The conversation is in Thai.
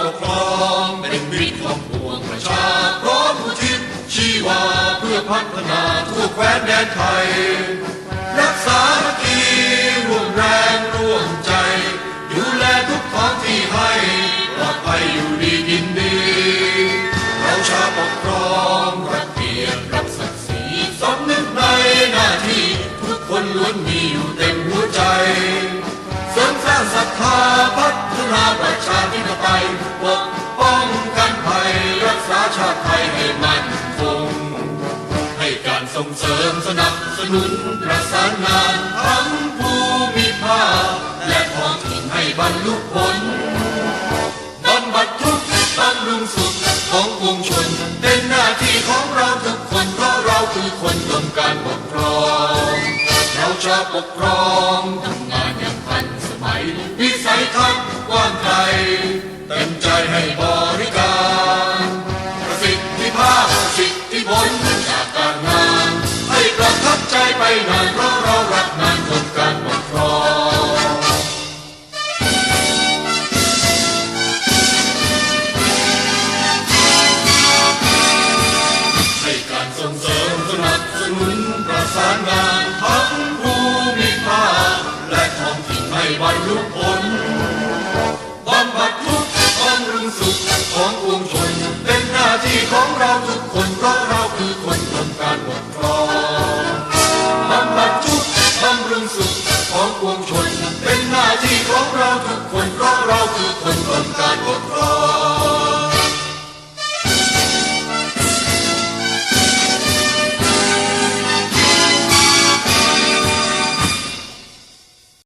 ปกครองเป็นมิตรของปวงประชาพร้อผู้ทิศชีวาเพื่อพัฒนาทั่วแคว้นแดนไทย รักษามัคคีร่วมแรงร่วมใจ ดูแลทุกท้องที่ให้ปลอดภัยอยู่ดีกินดี เราชาปกครองรักเกียรติรักศักดิ์ศรีสมนึกในหน้าที่ทุกคนล้วนมีอยู่เต็มหัวใจเสริมสร้างศรัทธาพัฒนาประ ธิปไตยปกป้องกันภัยรักษาชาติไทยให้มั่นคงให้การส่งเสริมสนับสนุนประสานงานทั้งภูมิภาคและท้องถิ่นให้บรรลุผลบำบัดทุกข์บำรุงสุขของปวงชนเป็นหน้าที่ของเราทุกคนเพราะเราคือคนทำการปกครองเราจะปกครองทำงานอย่างทันสมัยวิสัยทัศน์ นานเพราะเรารักงานทำการปกครองให้การส่งเสริมสนับสนุนประสานงานทั้งภูมิภาคและท้องถิ่นให้บรรลุผลบำบัดทุกข์บำรุงสุขของปวงชนเป็นหน้าที่ของเราทุกคนเพราะเราคือ เป็นหน้าที่ของเราทุกคนเพราะเราคือคนต้องการปบ